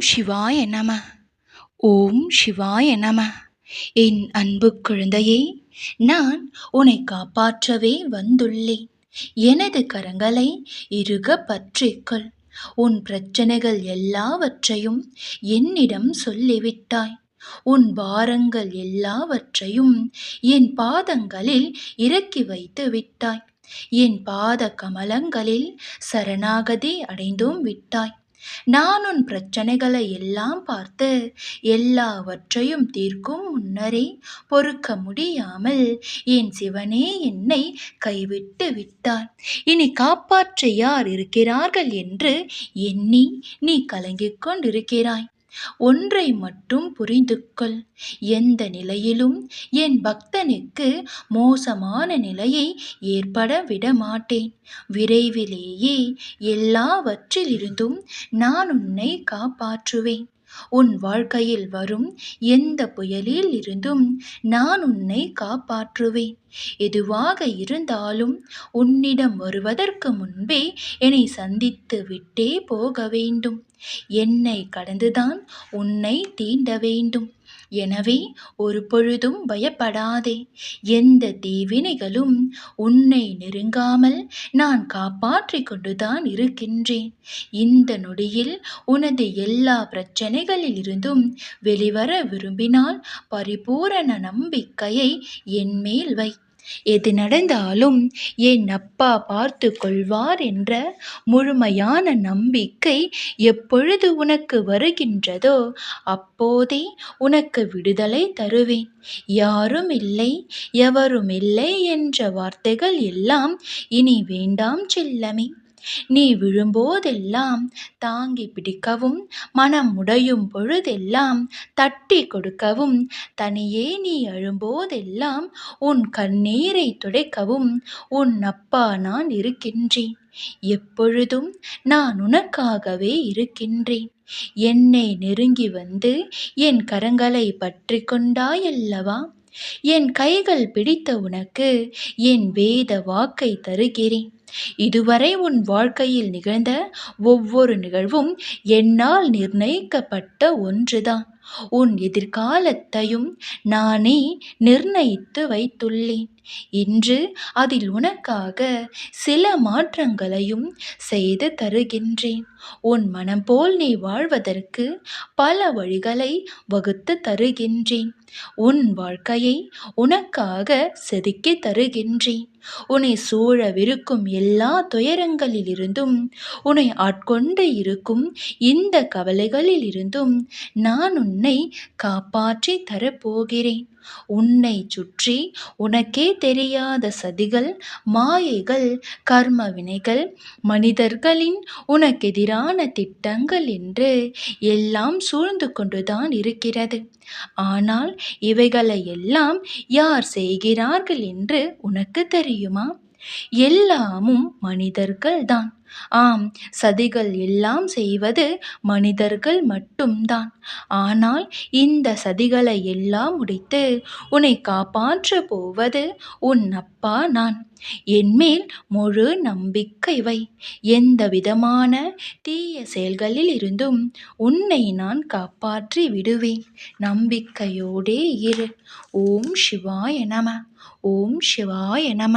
சிவாய நம. ஓம் சிவாய நம. என் அன்பு குழந்தையே நான் உன்னை காப்பாற்றவே வந்துள்ளேன். எனது கரங்களை இறுக பற்றிக்கொள். உன் பிரச்சனைகள் எல்லாவற்றையும் என்னிடம் சொல்லிவிட்டாய். உன் பாரங்கள் எல்லாவற்றையும் என் பாதங்களில் இறக்கி வைத்து விட்டாய். என் பாத கமலங்களில் சரணாகதி அடைந்தும் விட்டாய். நான் உன் பிரச்சனைகளை எல்லாம் பார்த்து எல்லாவற்றையும் தீர்க்கும் முன்னரே பொறுக்க முடியாமல் என் சிவனே என்னை கைவிட்டு விட்டார் இனி காப்பாற்ற யார் இருக்கிறார்கள் என்று எண்ணி நீ கலங்கிக் கொண்டிருக்கிறாய். ஒன்றை மட்டும் புரிந்து கொள் எந்த நிலையிலும் என் பக்தனுக்கு மோசமான நிலையை ஏற்பட விடமாட்டேன். விரைவிலேயே எல்லாவற்றிலிருந்தும் நான் உன்னை காப்பாற்றுவேன். உன் வாழ்க்கையில் வரும் எந்த புயலில் இருந்தும் நான் உன்னை காப்பாற்றுவேன். எதுவாக இருந்தாலும் உன்னிடம் வருவதற்கு முன்பே என்னை சந்தித்து விட்டே போக வேண்டும். என்னை கடந்துதான் உன்னை தீண்ட வேண்டும். எனவே ஒரு பொழுதும் பயப்படாதே. எந்த தீவினைகளும் உன்னை நெருங்காமல் நான் காப்பாற்றிக் கொண்டுதான் இருக்கின்றேன். இந்த நொடியில் உனது எல்லா பிரச்சனைகளிலிருந்தும் வெளிவர விரும்பினால் பரிபூரண நம்பிக்கையை என்மேல் வை. எது நடந்தாலும் என் அப்பா பார்த்து கொள்வார் என்ற முழுமையான நம்பிக்கை எப்பொழுது உனக்கு வருகின்றதோ அப்போதே உனக்கு விடுதலை தருவேன். யாரும் இல்லை எவரும் இல்லை என்ற வார்த்தைகள் எல்லாம் இனி வேண்டாம் செல்லமே. நீ விழும்போதெல்லாம் தாங்கி பிடிக்கவும் மனம் உடையும் பொழுதெல்லாம் தட்டி கொடுக்கவும் தனியே நீ அழும்போதெல்லாம் உன் கண்ணீரை துடைக்கவும் உன் அப்பா நான் இருக்கின்றேன். எப்பொழுதும் நான் உனக்காகவே இருக்கின்றேன். என்னை நெருங்கி வந்து என் கரங்களை பற்றி கொண்டாயல்லவா? என் கைகள் பிடித்த உனக்கு என் வேத வாக்கை தருகிறேன். இதுவரை உன் வாழ்க்கையில் நிகழ்ந்த ஒவ்வொரு நிகழ்வும் என்னால் நிர்ணயிக்கப்பட்ட ஒன்றுதான். உன் எதிர்காலத்தையும் நானே நிர்ணயித்து வைத்துள்ளேன். இன்று அதில் உனக்காக சில மாற்றங்களையும் செய்து தருகின்றேன். உன் மனம் போல் நீ வாழ்வதற்கு பல வழிகளை வகுத்து தருகின்றேன். உன் வாழ்க்கையை உனக்காக செதுக்கி தருகின்றேன். உன்னை சூழவிருக்கும் எல்லா துயரங்களிலிருந்தும் உன்னை ஆட்கொண்டு இருக்கும் இந்த கவலைகளிலிருந்தும் நான் உன்னை காப்பாற்றி தரப்போகிறேன். உன்னை சுற்றி உனக்கே தெரியாத சதிகள் மாயைகள் கர்ம வினைகள் மனிதர்களின் உனக்கெதிரான திட்டங்கள் என்று எல்லாம் சூழ்ந்து கொண்டுதான் இருக்கிறது. ஆனால் இவைகளை எல்லாம் யார் செய்கிறார்கள் என்று உனக்கு தெரியுமா? எல்லாமும் மனிதர்கள்தான். ஆம் சதிகள் எல்லாம் செய்வது மனிதர்கள் மட்டும்தான். ஆனால் இந்த சதிகளை எல்லாம் முடித்து உன்னை காப்பாற்ற போவது உன் அப்பா நான். என்மேல் முழு நம்பிக்கை வை. எந்த விதமான தீய செயல்களில் இருந்தும் உன்னை நான் காப்பாற்றி விடுவேன். நம்பிக்கையோடே இரு. ஓம் சிவாய நம. ஓம் சிவாய நம.